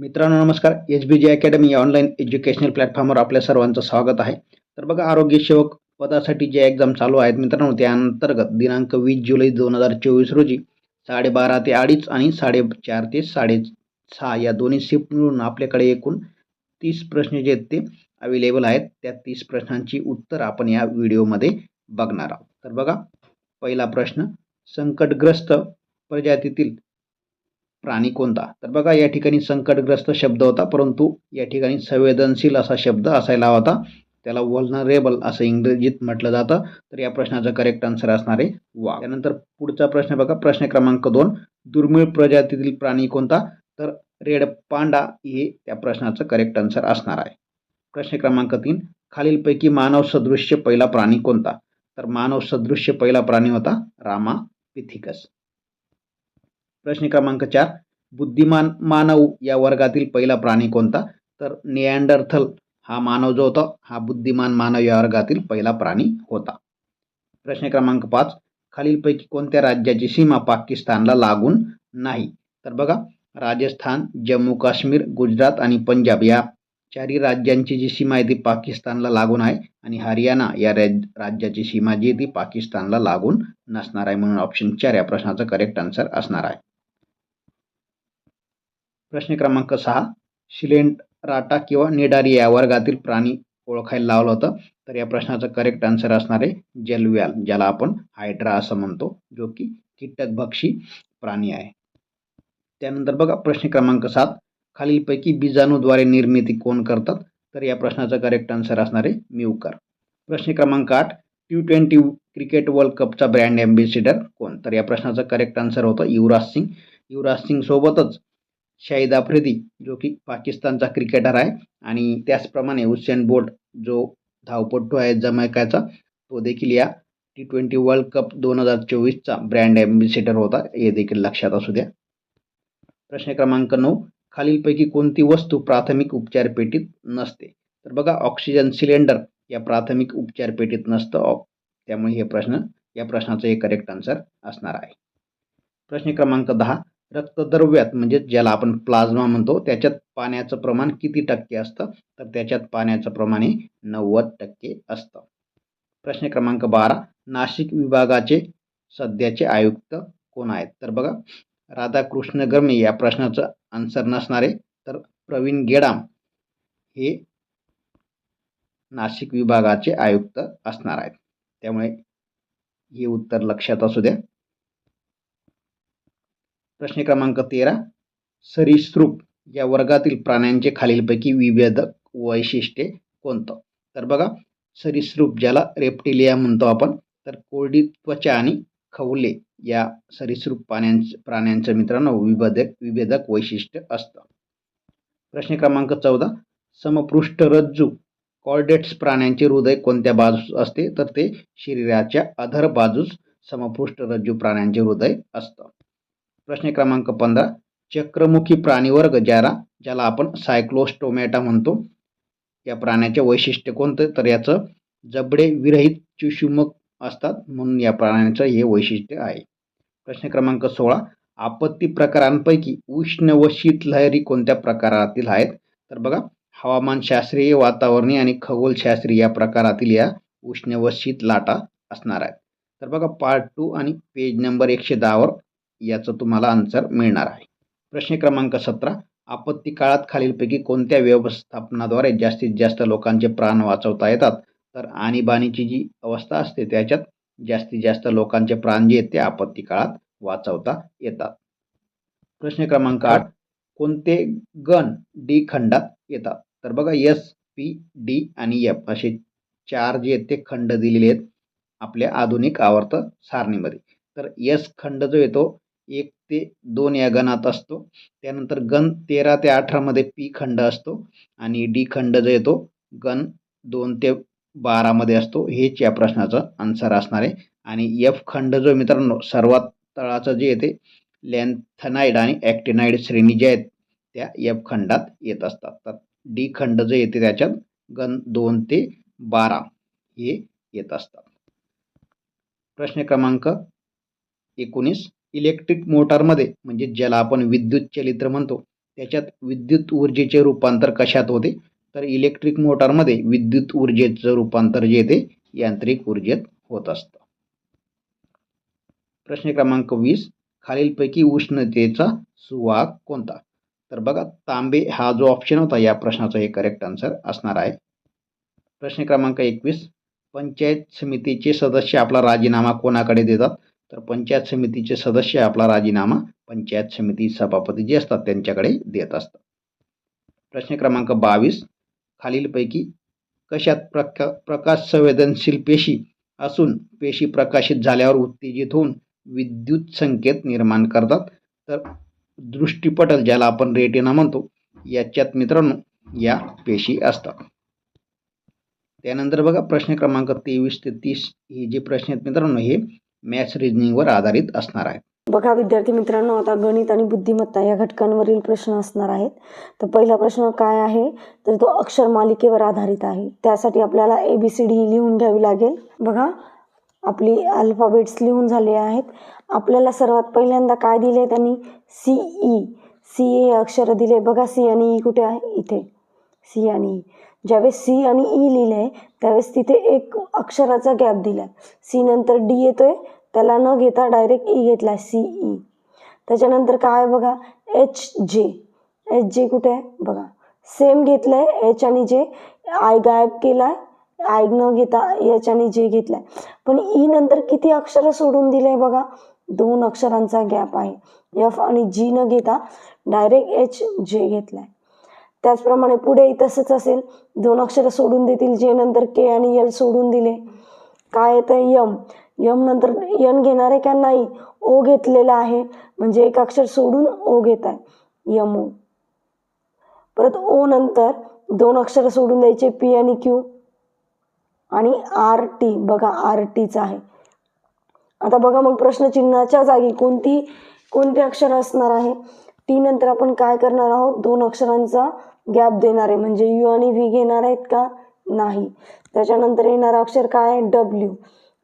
मित्रांनो नमस्कार. H B G academy या ऑनलाईन एज्युकेशनल प्लॅटफॉर्मवर आपल्या सर्वांचं स्वागत आहे. तर बघा आरोग्य सेवक पदासाठी जे एक्झाम चालू आहेत मित्रांनो त्या अंतर्गत दिनांक वीस जुलै दोन हजार चोवीस रोजी साडेबारा ते अडीच आणि साडेचार ते साडे सहा या दोन्ही शिफ्ट मिळून आपल्याकडे एकूण तीस प्रश्न जे आहेत ते अवेलेबल आहेत. त्या तीस प्रश्नांची उत्तर आपण या व्हिडिओमध्ये बघणार आहोत. तर बघा पहिला प्रश्न संकटग्रस्त प्रजातीतील प्राणी कोणता? तर बघा या ठिकाणी संकटग्रस्त शब्द होता परंतु या ठिकाणी संवेदनशील असा शब्द असायला होता. त्याला वल्नरेबल असं इंग्रजीत म्हटलं जातं. तर या प्रश्नाचं करेक्ट आन्सर असणार आहे. वा त्यानंतर पुढचा प्रश्न बघा प्रश्न क्रमांक दोन. दुर्मिळ प्रजातीतील प्राणी कोणता? तर रेड पांडा हे त्या प्रश्नाचं करेक्ट आन्सर असणार आहे. प्रश्न क्रमांक तीन. खालीलपैकी मानव सदृश्य पहिला प्राणी कोणता? तर मानव सदृश्य पहिला प्राणी होता रामा पिथिकस. प्रश्न क्रमांक चार. बुद्धिमान मानव या वर्गातील पहिला प्राणी कोणता? तर नियँडरथल हा मानव जो होता हा बुद्धिमान मानव या वर्गातील पहिला प्राणी होता. प्रश्न क्रमांक पाच. खालीलपैकी कोणत्या राज्याची सीमा पाकिस्तानला लागून नाही? तर बघा राजस्थान जम्मू काश्मीर गुजरात आणि पंजाब या चारही राज्यांची जी सीमा आहे ती पाकिस्तानला लागून आहे आणि हरियाणा या राज्याची सीमा जी आहे ती पाकिस्तानला लागून नसणार आहे म्हणून ऑप्शन चार या प्रश्नाचं करेक्ट आन्सर असणार आहे. प्रश्न क्रमांक सहा. शिलेंट राटा किंवा निडारी या वर्गातील प्राणी ओळखायला लावलं होतं. तर या प्रश्नाचं करेक्ट आन्सर असणार आहे जलव्याल ज्याला आपण हायड्रा असं म्हणतो जो की कीटकभक्षी प्राणी आहे. त्यानंतर बघा प्रश्न क्रमांक सात. खालीलपैकी बीजाणूद्वारे निर्मिती कोण करतात? तर या प्रश्नाचं करेक्ट आन्सर असणार आहे म्यूकर. प्रश्न क्रमांक आठ. टी ट्वेंटी क्रिकेट वर्ल्ड कपचा ब्रँड ॲम्बेसिडर कोण? तर या प्रश्नाचं करेक्ट आन्सर होतं युवराज सिंग. युवराज सिंग सोबतच शाहिद आफ्रिदी जो की पाकिस्तानचा क्रिकेटर आहे. आणि त्याचप्रमाणे हुसेन बोल्ट जो धावपट्टू आहे जमैकाचा तो देखील या टी ट्वेंटी वर्ल्ड कप दोन हजार चोवीसचा ब्रँड ॲम्बेसिडर होता. हे देखील लक्षात असू द्या. प्रश्न क्रमांक नऊ खालीलपैकी कोणती वस्तू प्राथमिक उपचार पेटीत नसते? तर बघा ऑक्सिजन सिलेंडर या प्राथमिक उपचार पेटीत नसतं oh, त्यामुळे हे प्रश्न या प्रश्नाचं हे करेक्ट आन्सर असणार आहे. प्रश्न क्रमांक दहा रक्तद्रव्यात म्हणजे ज्याला आपण प्लाझ्मा म्हणतो त्याच्यात पाण्याचं प्रमाण किती टक्के असतं? तर त्याच्यात पाण्याचं प्रमाण हे नव्वद टक्के असतं. प्रश्न क्रमांक बारा. नाशिक विभागाचे सध्याचे आयुक्त कोण आहेत? तर बघा राधाकृष्ण गरमे या प्रश्नाचं आन्सर नसणारे तर प्रवीण गेडाम हे नाशिक विभागाचे आयुक्त असणार आहेत. त्यामुळे हे उत्तर लक्षात असू द्या. प्रश्न क्रमांक तेरा सरीसृप या वर्गातील प्राण्यांचे खालीलपैकी विभेदक वैशिष्ट्ये कोणतं? तर बघा सरीसृप ज्याला रेप्टिलिया म्हणतो आपण तर कोरडी त्वचा आणि खवले या सरीसृप पाण्यांचं प्राण्यांचं मित्रांनो विभेदक विभेदक वैशिष्ट्य असतं. प्रश्न क्रमांक चौदा समपृष्ठ रज्जू कॉर्डेट्स प्राण्यांचे हृदय कोणत्या बाजूस असते? तर ते शरीराच्या अधर बाजूस समपृष्ठ रज्जू प्राण्यांचे हृदय असतं. प्रश्न क्रमांक पंधरा. चक्रमुखी प्राणीवर्ग ज्याला ज्याला आपण सायक्लोस्टोमॅटा म्हणतो. या प्राण्याचे वैशिष्ट्य कोणतं? तर याचं जबडे विरहित चुशुमक असतात. म्हणून या प्राण्याचं हे वैशिष्ट्य आहे. प्रश्न क्रमांक सोळा. आपत्ती प्रकारांपैकी उष्ण व शीतलहरी कोणत्या प्रकारातील आहेत? तर बघा हवामानशास्त्रीय वातावरणीय आणि खगोलशास्त्रीय या प्रकारातील या उष्ण व शीत लाटा असणार आहेत. तर बघा पार्ट टू आणि पेज नंबर एकशे दहावर याचं तुम्हाला आन्सर मिळणार आहे. प्रश्न क्रमांक सतरा आपत्ती काळात खालीलपैकी कोणत्या व्यवस्थापनाद्वारे जास्तीत जास्त लोकांचे प्राण वाचवता येतात? तर आणीबाणीची जी अवस्था असते त्याच्यात जास्तीत जास्त लोकांचे प्राण जे आहेत ते आपत्ती काळात वाचवता येतात. प्रश्न क्रमांक आठ कोणते गण डी खंडात येतात? तर बघा एस पी डी आणि एफ असे चार जे आहेत ते खंड दिलेले आहेत आपल्या आधुनिक आवर्त सारणीमध्ये. तर एस खंड जो येतो एक ते दोन या गणात असतो. त्यानंतर गण तेरा ते अठरामध्ये पी खंड असतो आणि डी खंड जो येतो गण दोन ते बारामध्ये असतो. हेच या प्रश्नाचं आन्सर असणार आहे. आणि एफ खंड जो मित्रांनो सर्वात तळाचं जे येते लॅन्थनाईड आणि ॲक्टिनाईड श्रेणी ज्या आहेत त्या एफ खंडात येत असतात. तर डी खंड जो येते त्याच्यात गण दोन ते बारा हे येत असतात. प्रश्न क्रमांक एकोणीस. इलेक्ट्रिक मोटारमध्ये म्हणजे ज्याला आपण विद्युत चलित्र म्हणतो त्याच्यात विद्युत ऊर्जेचे रूपांतर कशात होते? तर इलेक्ट्रिक मोटारमध्ये विद्युत ऊर्जेचं रूपांतर जे ते यांत्रिक ऊर्जेत होत असतं. प्रश्न क्रमांक वीस खालीलपैकी उष्णतेचा सुवाहक कोणता? तर बघा तांबे हा जो ऑप्शन होता या प्रश्नाचा हे करेक्ट आन्सर असणार आहे. प्रश्न क्रमांक एकवीस पंचायत समितीचे सदस्य आपला राजीनामा कोणाकडे देतात? तर पंचायत समितीचे सदस्य आपला राजीनामा पंचायत समिती सभापती जे असतात त्यांच्याकडे देत असतात. प्रश्न क्रमांक बावीस खालीलपैकी कशात प्रका प्रकाश संवेदनशील पेशी असून पेशी प्रकाशित झाल्यावर उत्तेजित होऊन विद्युत संकेत निर्माण करतात? तर दृष्टीपटल ज्याला आपण रेटिना म्हणतो याच्यात मित्रांनो या पेशी असतात. त्यानंतर बघा प्रश्न क्रमांक तेवीस ते तीस हे जे प्रश्न आहेत मित्रांनो हे मॅथ्स रिजनिंगवर आधारित असणार आहे. बघा विद्यार्थी मित्रांनो आता गणित आणि बुद्धिमत्ता या घटकांवरील प्रश्न असणार आहेत. तर पहिला प्रश्न काय आहे? तर तो अक्षर मालिकेवर आधारित आहे. त्यासाठी आपल्याला ए बी सी डी लिहून घ्यावी लागेल. बघा आपली अल्फाबेट्स लिहून झाले आहेत. आपल्याला सर्वात पहिल्यांदा काय दिले त्यांनी? सी ई सी ए अक्षरं दिले. बघा सी आणि ई कुठे आहे? इथे. सी आणि ई ज्यावेळेस सी आणि e ई लिहिलं आहे त्यावेळेस तिथे एक अक्षराचा गॅप दिला. सी नंतर डी येतोय त्याला न घेता डायरेक्ट ई e घेतला सी ई त्याच्यानंतर काय बघा? एच जे एच जे कुठे आहे? बघा. सेम घेतलंय एच आणि जे आय गायब केलाय आय न घेता एच आणि जे घेतलाय. पण ई नंतर किती अक्षरं सोडून दिले बघा? दोन अक्षरांचा गॅप आहे. एफ आणि जी न घेता डायरेक्ट एच जे घेतलाय. त्याचप्रमाणे पुढेही तसंच असेल. दोन अक्षरं सोडून देतील जे नंतर के आणि एल सोडून दिले. काय येतं? यम यम नंतर यन घेणार आहे का नाही? ओ घेतलेला आहे. म्हणजे एक अक्षर सोडून ओ घेत आहे. यम ओ परत ओ नंतर दोन अक्षर सोडून द्यायचे पी आणि क्यू आणि आर टी बघा आर टीचा आहे. आता बघा मग प्रश्नचिन्हाच्या जागी कोणती कोणते अक्षर असणार आहे? टी नंतर आपण काय करणार आहोत? दोन अक्षरांचा गॅप देणार आहे म्हणजे यू आणि व्ही घेणार आहेत का? नाही. त्याच्यानंतर येणार अक्षर काय? आहे डब्ल्यू.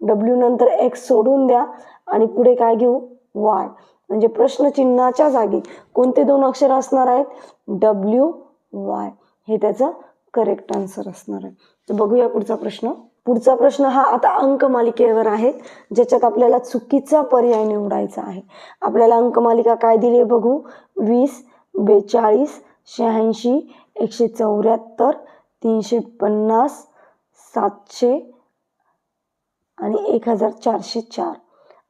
डब्ल्यू नंतर एक्स सोडून द्या आणि पुढे काय घेऊ? वाय. म्हणजे प्रश्नचिन्हाच्या जागी कोणते दोन अक्षर असणार आहेत? W Y. हे त्याचं करेक्ट आन्सर असणार आहे. तर बघूया पुढचा प्रश्न. पुढचा प्रश्न हा आता अंक मालिकेवर आहे ज्याच्यात आपल्याला चुकीचा पर्याय निवडायचा आहे. आपल्याला अंकमालिका काय दिली आहे बघू? वीस बेचाळीस शहाऐंशी एकशे चौऱ्याहत्तर तीनशे पन्नास सातशे आणि एक हजार चारशे चार.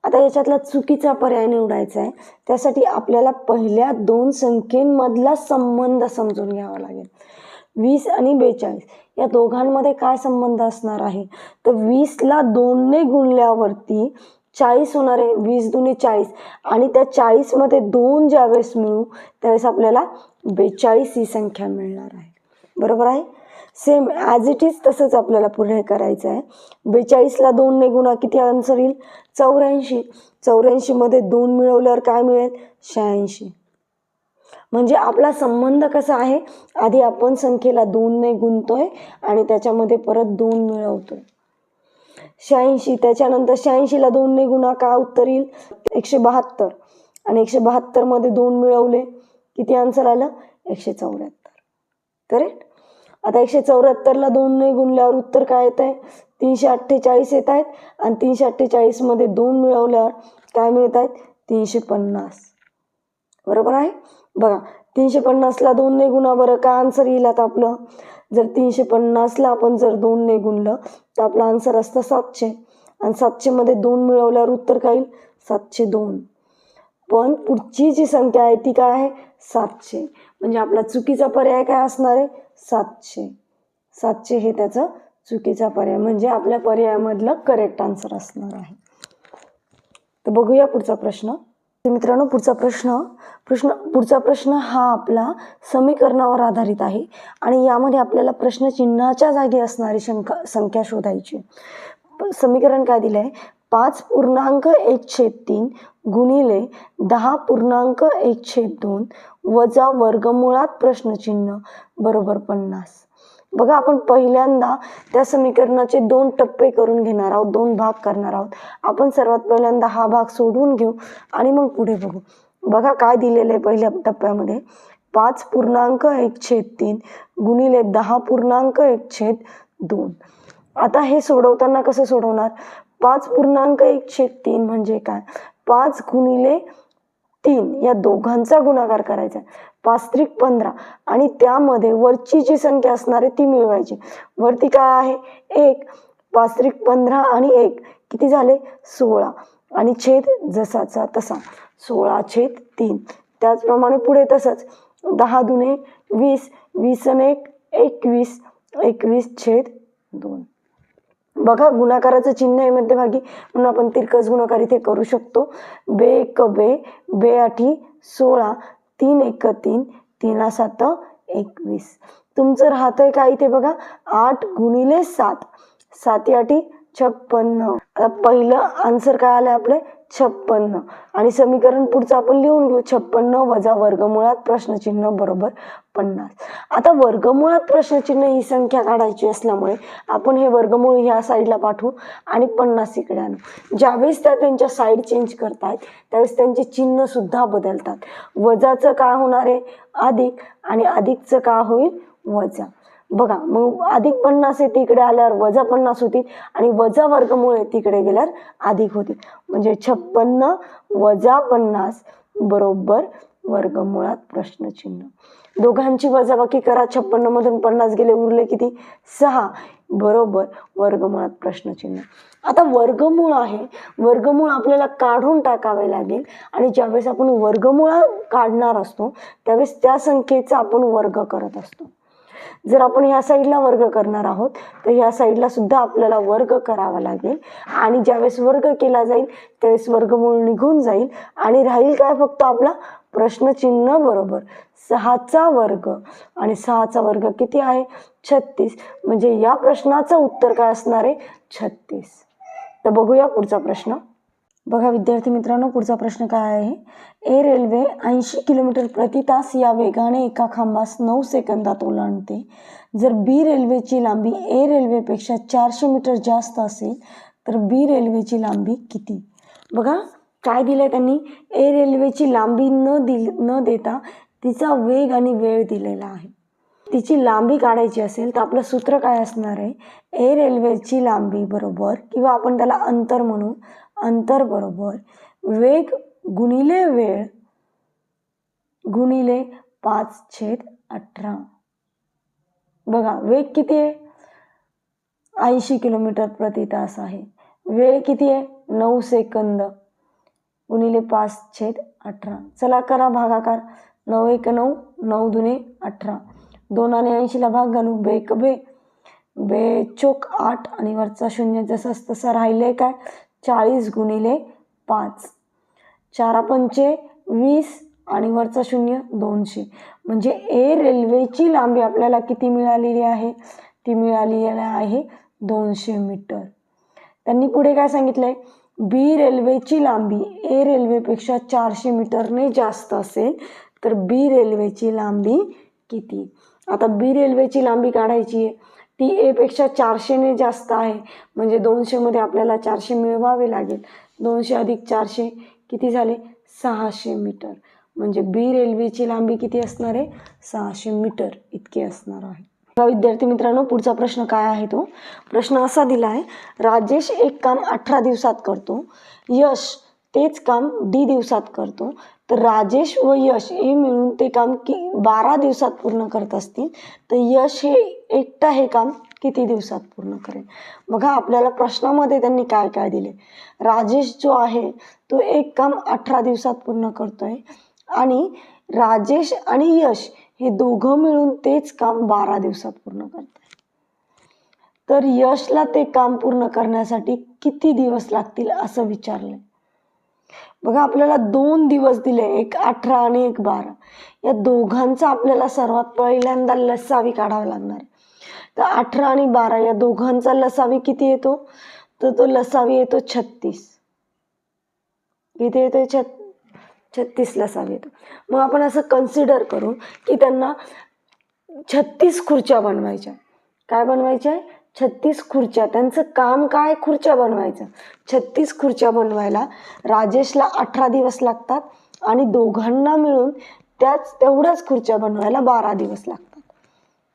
आता याच्यातला चुकीचा पर्याय निवडायचा आहे. त्यासाठी आपल्याला पहिल्या दोन संख्येमधला संबंध समजून घ्यावा लागेल. वीस आणि बेचाळीस या दोघांमध्ये काय संबंध असणार आहे? तर वीसला दोनने गुणल्यावरती चाळीस होणार आहे. वीस दुने चाळीस आणि त्या चाळीसमध्ये दोन ज्यावेळेस मिळू त्यावेळेस आपल्याला बेचाळीस ही संख्या मिळणार आहे. बरोबर आहे? सेम ॲज इट इज तसंच आपल्याला पुढे करायचं आहे. बेचाळीसला दोनने गुणा किती आन्सर येईल? चौऱ्याऐंशी. चौऱ्याऐंशीमध्ये दोन मिळवल्यावर काय मिळेल? शहाऐंशी. म्हणजे आपला संबंध कसा आहे? आधी आपण संख्येला दोनने गुणतोय आणि त्याच्यामध्ये परत दोन मिळवतोय. शहाऐंशी त्याच्यानंतर शहाऐंशीला दोनने गुणा का उत्तर येईल? एकशे बहात्तर. आणि एकशे बहात्तरमध्ये दोन मिळवले. किती आन्सर आलं? एकशे चौऱ्याहत्तर. करेक्ट आता एकशे चौऱ्याहत्तरला दोनने गुणल्यावर उत्तर काय येत आहे? तीनशे अठ्ठेचाळीस येत आहेत आणि तीनशे अठ्ठेचाळीसमध्ये दोन मिळवल्यावर काय मिळत आहेत? तीनशे पन्नास. बरोबर आहे? बघा तीनशे पन्नासला दोनने गुणा बरं. काय आन्सर येईल आता आपलं? जर तीनशे पन्नासला आपण जर दोनने गुणलं तर आपलं आन्सर असतं सातशे. आणि सातशेमध्ये दोन मिळवल्यावर उत्तर काय येईल? सातशे दोन. पण पुढची जी संख्या आहे ती काय आहे? सातशे. म्हणजे आपला चुकीचा पर्याय काय असणार आहे? सातशे. सातशे हे त्याचं चुकीचा पर्याय. म्हणजे आपल्या पर्यायामधलं करेक्ट आन्सर असणार आहे. तर बघूया पुढचा प्रश्न. मित्रांनो पुढचा प्रश्न प्रश्न पुढचा प्रश्न हा आपला समीकरणावर आधारित आहे आणि यामध्ये आपल्याला प्रश्नचिन्हाच्या जागी असणारी शंका संख्या शोधायची समीकरण काय दिलं आहे पाच पूर्णांक एक छेद तीन गुणिले दहा पूर्णांक एक छेद दोन वजा वर्गमुळात प्रश्नचिन्ह बरोबर पन्नास. बघा आपण पहिल्यांदा त्या समीकरणाचे दोन टप्पे करून घेणार आहोत दोन भाग करणार आहोत. आपण सर्वात पहिल्यांदा हा भाग सोडून घेऊ आणि मग पुढे बघू. बघा काय दिलेलं आहे पहिल्या टप्प्यामध्ये. पाच पूर्णांक एक छेद तीन गुणिले दहा पूर्णांक एक छेद दोन. आता हे सोडवताना कसं सोडवणार? पाच पूर्णांक एक छेद तीन म्हणजे काय? पाच गुणिले तीन या दोघांचा गुणाकार करायचा पाच त्रिक पंधरा. आणि त्यामध्ये वरची जी संख्या असणार आहे ती मिळवायची. वरती काय आहे? एक. पाच त्रिक पंधरा आणि एक. किती झाले? सोळा. आणि छेद जसाचा तसा. सोळा छेद तीन. त्याचप्रमाणे पुढे तसंच. दहा दुने वीस. वीस आणि एक. एकवीस. एकवीस छेद दोन. बघा गुणाकाराचं चिन्ह आहे मध्यभागी. म्हणून आपण तिरकस गुणाकार इथे करू शकतो. बे एक बे बे आठी सोळा तीन एक तीन तीना सात एकवीस. तुमचं राहतंय काय इथे बघा? आठ गुणिले सात. साती आठी छप्पन्न. आता पहिलं आन्सर काय आलं आपले? छप्पन्न. आणि समीकरण पुढचं आपण लिहून घेऊ. छप्पन्न वजा वर्गमुळात प्रश्नचिन्ह बरोबर पन्नास. आता वर्गमुळात प्रश्नचिन्ह ही संख्या काढायची असल्यामुळे आपण हे वर्गमूळ ह्या साईडला पाठवू आणि पन्नास इकडे आणू. ज्यावेळेस त्या त्यांच्या साईड चेंज करतायत त्यावेळेस त्यांचे चिन्ह सुद्धा बदलतात. वजाचं काय होणार आहे? अधिक. आणि अधिकचं का होईल? वजा. बघा मग अधिक पन्नास आहे तिकडे आल्यावर वजा पन्नास होतील आणि वजा वर्गमुळे तिकडे गेल्यावर अधिक होतील. म्हणजे छप्पन्न वजा पन्नास बरोबर वर्गमुळात प्रश्नचिन्ह. दोघांची वजाबाकी करा. छप्पन्न मधून पन्नास गेले उरले किती? सहा बरोबर वर्गमुळात प्रश्नचिन्ह. आता वर्गमूळ आहे. वर्गमूळ आपल्याला काढून टाकावे लागेल आणि ज्यावेळेस आपण वर्गमुळा काढणार असतो त्यावेळेस त्या संख्येचा आपण वर्ग करत असतो. जर आपण ह्या साईडला वर्ग करणार आहोत तर ह्या साईडला सुद्धा आपल्याला वर्ग करावा लागेल. आणि ज्यावेळेस वर्ग केला जाईल त्यावेळेस वर्गमूळ निघून जाईल. आणि राहील काय फक्त आपला प्रश्नचिन्ह बरोबर. सहाचा वर्ग. आणि सहाचा वर्ग किती आहे? छत्तीस. म्हणजे या प्रश्नाचं उत्तर काय असणार आहे? छत्तीस. तर बघूया पुढचा प्रश्न. बघा विद्यार्थी मित्रांनो पुढचा प्रश्न काय आहे? ए रेल्वे ऐंशी किलोमीटर प्रति तास या वेगाने एका खांबास नऊ सेकंदात ओलांडते. जर बी रेल्वेची लांबी ए रेल्वेपेक्षा चारशे मीटर जास्त असेल तर बी रेल्वेची लांबी किती? बघा काय दिलं त्यांनी? ए रेल्वेची लांबी न दिल न देता तिचा वेग आणि वेळ दिलेला आहे. तिची लांबी काढायची असेल तर आपलं सूत्र काय असणार आहे? ए रेल्वेची लांबी बरोबर किंवा आपण त्याला अंतर म्हणू अंतर बरोबर. वेग गुणिले वेळ गुणिले पाच छेद अठरा. बघा वेग किती आहे? ऐंशी किलोमीटर प्रति तास आहे. वेळ किती आहे? नऊ सेकंद गुणिले पाच छेद अठरा. चला करा भागाकार. नऊ एक नऊ नऊ दुने अठरा. दोन आणि ऐंशीला भाग घालू. बेक बे. बे चोक आठ आणि वरचा शून्य जसं तसं राहिले काय? चाळीस गुणिले पाच. चारा पंचे वीस आणि वरचा शून्य दोनशे. म्हणजे ए रेल्वेची लांबी आपल्याला किती मिळालेली आहे? ती मिळालेली आहे दोनशे मीटर. त्यांनी पुढे काय सांगितलंय? बी रेल्वेची लांबी ए रेल्वेपेक्षा चारशे मीटरने जास्त असेल तर बी रेल्वेची लांबी किती? आता बी रेल्वेची लांबी काढायची आहे. ती एपेक्षा चारशेने जास्त आहे. म्हणजे दोनशेमध्ये आपल्याला चारशे मिळवावे लागेल. दोनशे अधिक चारशे किती झाले? सहाशे मीटर. म्हणजे बी रेल्वेची लांबी किती असणार आहे? सहाशे मीटर इतकी असणार आहे. विद्यार्थी मित्रांनो पुढचा प्रश्न काय आहे तो? प्रश्न असा दिला आहे राजेश एक काम अठरा दिवसात करतो. यश तेच काम डी दिवसात करतो. तर राजेश व यश हे मिळून ते काम की बारा दिवसात पूर्ण करत असतील. तर यश हे एकटा हे काम किती दिवसात पूर्ण करेल? बघा आपल्याला प्रश्नामध्ये त्यांनी काय काय दिले? राजेश जो आहे तो एक काम अठरा दिवसात पूर्ण करतोय. आणि राजेश आणि यश हे दोघं मिळून तेच काम बारा दिवसात पूर्ण करत तर यशला ते काम पूर्ण करण्यासाठी किती दिवस लागतील असं विचारलंय? बघा आपल्याला दोन दिवस दिले एक अठरा आणि एक बारा. या दोघांचा आपल्याला सर्वात पहिल्यांदा लसावी काढावा लागणार. आहे तर अठरा आणि बारा या दोघांचा लसावी किती येतो? तर तो लसावी येतो छत्तीस. किती येतो छत छत्तीस लसावी येतो. मग आपण असं कन्सिडर करू की त्यांना छत्तीस खुर्च्या बनवायच्या. काय बनवायच्या? आहे छत्तीस खुर्च्या त्यांचं काम काय? खुर्च्या बनवायचं. छत्तीस खुर्च्या बनवायला राजेशला अठरा दिवस लागतात आणि दोघांना मिळून त्याच तेवढ्याच खुर्च्या बनवायला बारा दिवस लागतात.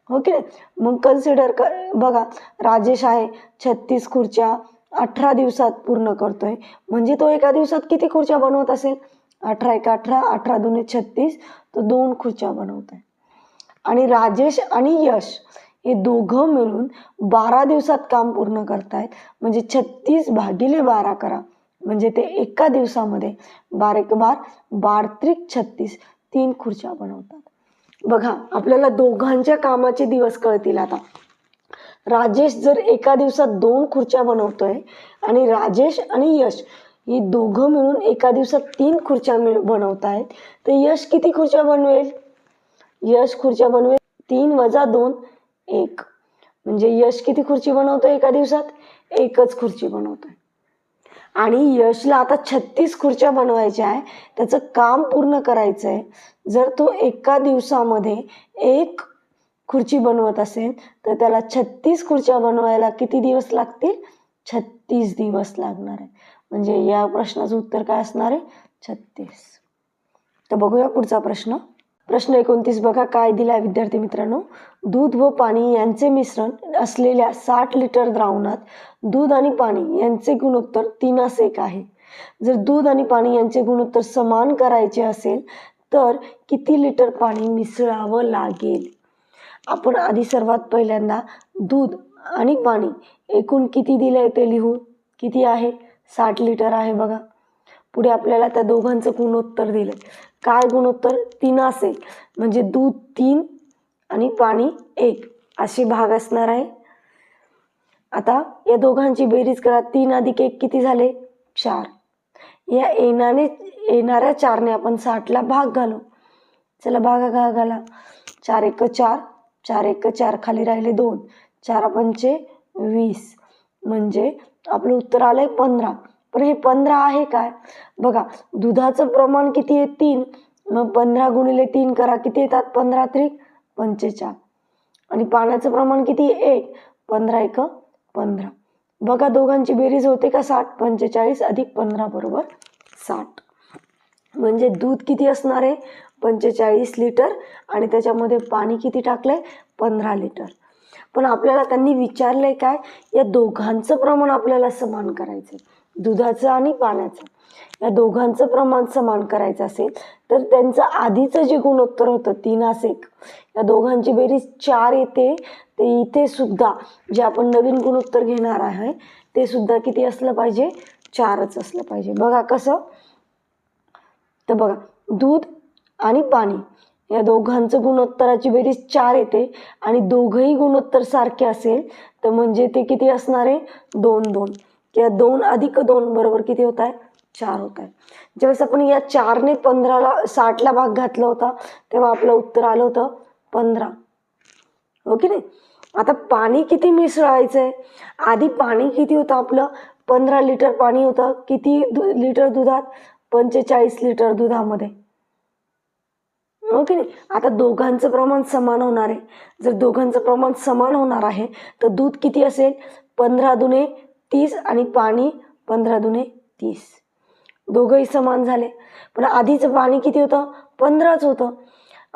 हो ओके मग कन्सिडर कर बघा राजेश आहे छत्तीस खुर्च्या अठरा दिवसात पूर्ण करतोय. म्हणजे तो एका दिवसात किती खुर्च्या बनवत असेल? अठरा एक अठरा अठरा दोन छत्तीस तो दोन खुर्च्या बनवत आहे आणि राजेश आणि यश हे दोघं मिळून बारा दिवसात काम पूर्ण करतायत. म्हणजे छत्तीस भागिले बारा करा. म्हणजे ते एका दिवसामध्ये बार एक बार बार त्रिक छत्तीस तीन खुर्च्या बनवतात. बघा आपल्याला दोघांच्या कामाचे दिवस कळतील आता. राजेश जर एका दिवसात दोन खुर्च्या बनवतोय आणि राजेश आणि यश ही दोघं मिळून एका दिवसात तीन खुर्च्या मिळ बनवत आहेत तर यश किती खुर्च्या बनवेल? यश खुर्च्या बनवेल तीन वजा दोन एक. म्हणजे यश किती खुर्ची बनवतोय एका दिवसात? एकच खुर्ची बनवतोय. आणि यशला आता छत्तीस खुर्च्या बनवायच्या आहे. त्याचं काम पूर्ण करायचं आहे जर तो एका दिवसामध्ये एक खुर्ची बनवत असेल तर त्याला छत्तीस खुर्च्या बनवायला किती दिवस लागतील? छत्तीस दिवस लागणार आहे. म्हणजे या प्रश्नाचं उत्तर काय असणार आहे? छत्तीस. तर बघूया पुढचा प्रश्न. प्रश्न एकोणतीस. बघा काय दिला आहे विद्यार्थी मित्रांनो. दूध व पाणी यांचे मिश्रण असलेल्या साठ लिटर द्रावणात दूध आणि पाणी यांचे गुणोत्तर तीनास एक आहे. जर दूध आणि पाणी यांचे गुणोत्तर समान करायचे असेल तर किती लिटर पाणी मिसळावं लागेल? आपण आधी सर्वात पहिल्यांदा दूध आणि पाणी एकूण किती दिलं आहे ते लिहू किती आहे? साठ लिटर आहे बघा. पुढे आपल्याला त्या दोघांचं गुणोत्तर दिलं काय गुणोत्तर? तीन असेल म्हणजे दूध तीन आणि पाणी एक. असे भाग असणार आहे. आता या दोघांची बेरीज करा. तीन अधिक एक किती झाले? चार. या येणारे येणाऱ्या चारने आपण साठला भाग घालू. चला भागा घा घाला. चार एक चार. चार एक चार खाली राहिले दोन. चार पंचे वीस. म्हणजे आपलं उत्तर आलंय पंधरा. पण हे पंधरा आहे काय? बघा दुधाचं प्रमाण किती आहे? तीन. मग पंधरा गुणिले तीन करा. किती येतात? पंधरा त्रिक पंचेचाळ. आणि पाण्याचं प्रमाण किती? आहे एक. पंधरा एक पंधरा. बघा दोघांची बेरीज होते का? साठ. पंचेचाळीस अधिक पंधरा बरोबर साठ. म्हणजे दूध किती असणार आहे? पंचेचाळीस लिटर. आणि त्याच्यामध्ये पाणी किती टाकलंय? पंधरा लिटर. पण आपल्याला त्यांनी विचारलंय काय? या दोघांचं प्रमाण आपल्याला समान करायचं आहे दुधाचं आणि पाण्याचं. या दोघांचं प्रमाण समान करायचं असेल तर त्यांचं आधीचं जे गुणोत्तर होतं तीन एक. या दोघांची बेरीज चार येते. ते इथे सुद्धा जे आपण नवीन गुणोत्तर घेणार आहे ते सुद्धा किती असलं पाहिजे? चारच असलं पाहिजे. बघा कसं? तर बघा दूध आणि पाणी या दोघांचं गुणोत्तराची बेरीज चार येते आणि दोघंही गुणोत्तर सारखे असेल तर म्हणजे ते किती असणार आहे? दोन दोन. किंवा दोन अधिक दोन बरोबर किती होत आहे? चार होत आहे. ज्यावेळेस आपण या चारने पंधराला साठला भाग घातला होता तेव्हा आपलं उत्तर आलं होतं पंधरा. हो ओके नाही? आता पाणी किती मिसळायचं आहे आधी पाणी किती होतं आपलं? पंधरा लिटर पाणी होतं. किती दु लिटर दुधात? पंचेचाळीस लिटर दुधामध्ये. हो ओके नाही? आता दोघांचं प्रमाण समान होणार आहे. जर दोघांचं प्रमाण समान होणार आहे तर दूध किती असेल? पंधरा दुने तीस आणि पाणी पंधरा दुने तीस. दोघंही समान झाले. पण आधीचं पाणी किती होतं? पंधराच होतं.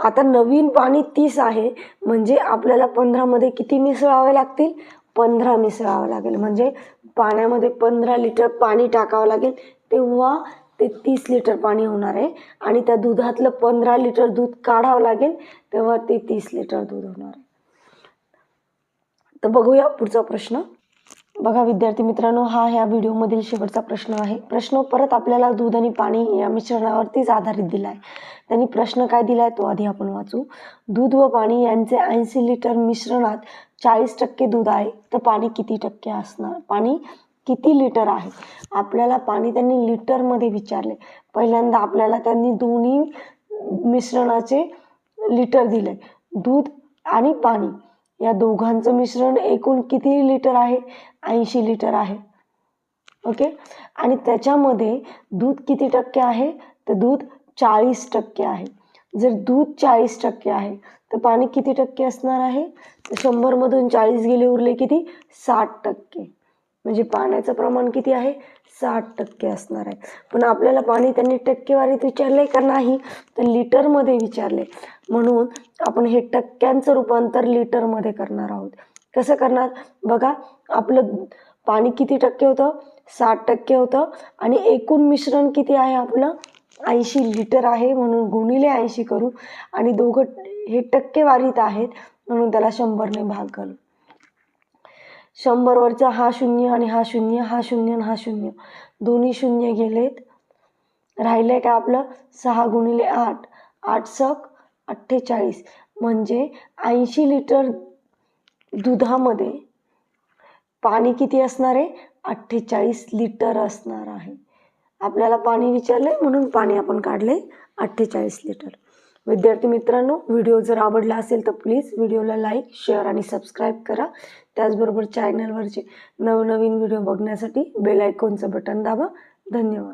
आता नवीन पाणी तीस आहे. म्हणजे आपल्याला पंधरामध्ये किती मिसळावे लागतील? पंधरा मिसळावं लागेल. म्हणजे पाण्यामध्ये पंधरा लिटर पाणी टाकावं लागेल. तेव्हा ते तीस लिटर पाणी होणार आहे. आणि त्या दुधातलं पंधरा लिटर दूध काढावं लागेल. तेव्हा ते तीस लिटर दूध होणार आहे. तर बघूया पुढचा प्रश्न. बघा विद्यार्थी मित्रांनो हा ह्या व्हिडिओमधील शेवटचा प्रश्न आहे. प्रश्न परत आपल्याला दूध आणि पाणी या मिश्रणावरतीच आधारित दिला आहे त्यांनी प्रश्न काय दिला आहे तो आधी आपण वाचू. दूध व पाणी यांचे ऐंशी लिटर मिश्रणात चाळीस टक्के दूध आहे तर पाणी किती टक्के असणार? पाणी किती लिटर आहे? आपल्याला पाणी त्यांनी लिटरमध्ये विचारले. पहिल्यांदा आपल्याला त्यांनी दोन्ही मिश्रणाचे लिटर दिले. दूध आणि पाणी. या दोघांचं मिश्रण एकूण किती लिटर आहे? ऐंशी लिटर आहे. ओके? आणि त्याच्यामध्ये दूध किती टक्के आहे? तर दूध चाळीस टक्के आहे. जर दूध चाळीस टक्के आहे तर पाणी किती टक्के असणार आहे? शंभरमधून चाळीस गेले उरले किती? साठ टक्के. म्हणजे पाण्याचं प्रमाण किती आहे? साठ टक्के असणार आहे. पण आपल्याला पाणी त्यांनी टक्केवारीत विचारले का नाही तर लिटरमध्ये विचारले म्हणून आपण हे टक्क्यांचं रूपांतर लिटरमध्ये करणार आहोत. कसं करणार? बघा आपलं पाणी किती टक्के होतं? साठ टक्के होतं. आणि एकूण मिश्रण किती आहे आपलं? ऐंशी लिटर आहे म्हणून गुणिले ऐंशी करू. आणि दोघं हे टक्केवारीत आहेत म्हणून त्याला शंभरने भाग घालू. शंभरवरचा हा शून्य आणि हा शून्य हा शून्य आणि हा शून्य. दोन्ही शून्य गेलेत. राहिले काय आपलं? सहा गुणिले आठ. आठ सक अठ्ठेचाळीस. म्हणजे ऐंशी लिटर दुधामध्ये पाणी किती असणार आहे? अठ्ठेचाळीस लिटर असणार आहे. आपल्याला पाणी विचारले म्हणून पाणी आपण काढले अठ्ठेचाळीस लिटर. विद्यार्थी मित्रांनो व्हिडिओ जर आवडला असेल तर प्लीज व्हिडिओला लाईक शेअर आणि सबस्क्राईब करा. त्याचबरोबर चॅनलवरचे नवनवीन व्हिडिओ बघण्यासाठी बेल आयकॉनचं बटन दाबा. धन्यवाद.